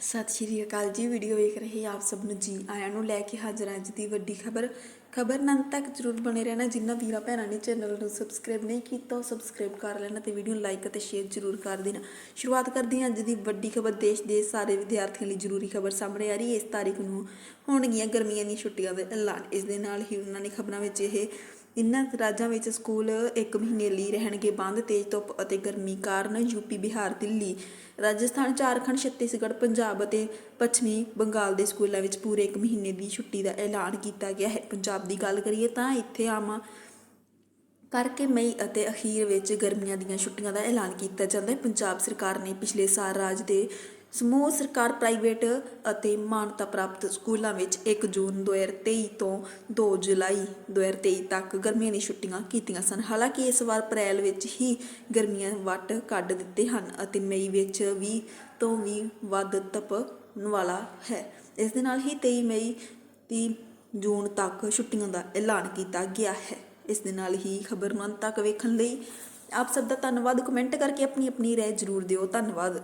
ਸਤਿ ਸ਼੍ਰੀ ਅਕਾਲ ਜੀ, ਵੀਡੀਓ ਵੇਖ ਰਹੇ ਆਪ ਸਭ ਨੂੰ ਜੀ। ਆਇਆਂ ਨੂੰ ਲੈ ਕੇ ਹਾਜ਼ਰ ਅੱਜ ਦੀ ਵੱਡੀ ਖਬਰ। ਖਬਰ ਨਾਲ ਤੱਕ ਜਰੂਰ ਬਣੇ ਰਹਿਣਾ ਜਿੰਨਾ ਵੀਰਾਂ ਭੈਣਾਂ ਨੇ ਚੈਨਲ ਨੂੰ ਸਬਸਕ੍ਰਾਈਬ ਨਹੀਂ ਕੀਤਾ, ਉਹ ਸਬਸਕ੍ਰਾਈਬ ਕਰ ਲੈਣਾ ਤੇ ਵੀਡੀਓ ਨੂੰ ਲਾਈਕ ਅਤੇ ਸ਼ੇਅਰ ਜਰੂਰ ਕਰ ਦੇਣਾ। ਸ਼ੁਰੂਆਤ ਕਰਦੇ ਹਾਂ ਅੱਜ ਦੀ ਵੱਡੀ ਖਬਰ। ਦੇਸ਼ ਦੇ ਸਾਰੇ ਵਿਦਿਆਰਥੀਆਂ ਲਈ ਜ਼ਰੂਰੀ ਖਬਰ ਸਾਹਮਣੇ ਆ ਰਹੀ ਹੈ। ਇਸ ਤਾਰੀਖ ਨੂੰ ਹੋਣਗੀਆਂ ਗਰਮੀਆਂ ਦੀਆਂ ਛੁੱਟੀਆਂ ਦੇ ਐਲਾਨ। ਇਸ ਦੇ ਨਾਲ ਹੀ ਉਹਨਾਂ ਨੇ ਖਬਰਾਂ ਵਿੱਚ ਇਹ ਇਨ੍ਹਾਂ ਰਾਜਾਂ ਵਿੱਚ ਸਕੂਲ ਇੱਕ ਮਹੀਨੇ ਲਈ ਰਹਿਣਗੇ। ਬੰਦ, ਤੇਜ਼ ਧੁੱਪ ਅਤੇ ਗਰਮੀ ਕਾਰਨ ਯੂਪੀ ਬਿਹਾਰ, ਦਿੱਲੀ, ਰਾਜਸਥਾਨ, ਝਾਰਖੰਡ, ਛੱਤੀਸਗੜ੍ਹ, ਪੰਜਾਬ ਅਤੇ ਪੱਛਮੀ ਬੰਗਾਲ ਦੇ ਸਕੂਲਾਂ ਵਿੱਚ ਪੂਰੇ ਇੱਕ ਮਹੀਨੇ ਦੀ ਛੁੱਟੀ ਦਾ ਐਲਾਨ ਕੀਤਾ ਗਿਆ ਹੈ। ਪੰਜਾਬ ਦੀ ਗੱਲ ਕਰੀਏ ਤਾਂ ਇੱਥੇ ਆਮ ਕਰਕੇ ਮਈ ਅਤੇ ਅਖੀਰ ਵਿੱਚ ਗਰਮੀਆਂ ਦੀਆਂ ਛੁੱਟੀਆਂ ਦਾ ਐਲਾਨ ਕੀਤਾ ਜਾਂਦਾ ਹੈ। ਪੰਜਾਬ ਸਰਕਾਰ ਨੇ ਪਿਛਲੇ ਸਾਲ ਰਾਜ ਦੇ ਸਮੂਹ ਸਰਕਾਰ ਪ੍ਰਾਈਵੇਟ ਅਤੇ ਮਾਨਤਾ ਪ੍ਰਾਪਤ ਸਕੂਲਾਂ ਵਿੱਚ 1 ਜੂਨ 2023 ਤੋਂ 2 ਜੁਲਾਈ 2023 ਤੱਕ ਗਰਮੀਆਂ ਦੀਆਂ ਛੁੱਟੀਆਂ ਕੀਤੀਆਂ ਸਨ। ਹਾਲਾਂਕਿ ਇਸ ਵਾਰ ਅਪ੍ਰੈਲ ਵਿੱਚ ਹੀ ਗਰਮੀਆਂ ਵੱਟ ਕੱਢ ਦਿੱਤੇ ਹਨ ਅਤੇ ਮਈ ਵਿੱਚ ਵੀ ਤੋਂ ਵੀ ਵੱਧ ਤਪਣ ਵਾਲਾ ਹੈ। ਇਸ ਦੇ ਨਾਲ ਹੀ 23 ਮਈ 30 ਜੂਨ ਤੱਕ ਛੁੱਟੀਆਂ ਦਾ ਐਲਾਨ ਕੀਤਾ ਗਿਆ ਹੈ। ਇਸ ਦੇ ਨਾਲ ਹੀ ਖਬਰ ਨੂੰ ਅੰਤ ਤੱਕ ਵੇਖਣ ਲਈ ਆਪ ਸਭ ਦਾ ਧੰਨਵਾਦ। ਕਮੈਂਟ ਕਰਕੇ ਆਪਣੀ ਆਪਣੀ ਰਾਏ ਜ਼ਰੂਰ ਦਿਓ। ਧੰਨਵਾਦ।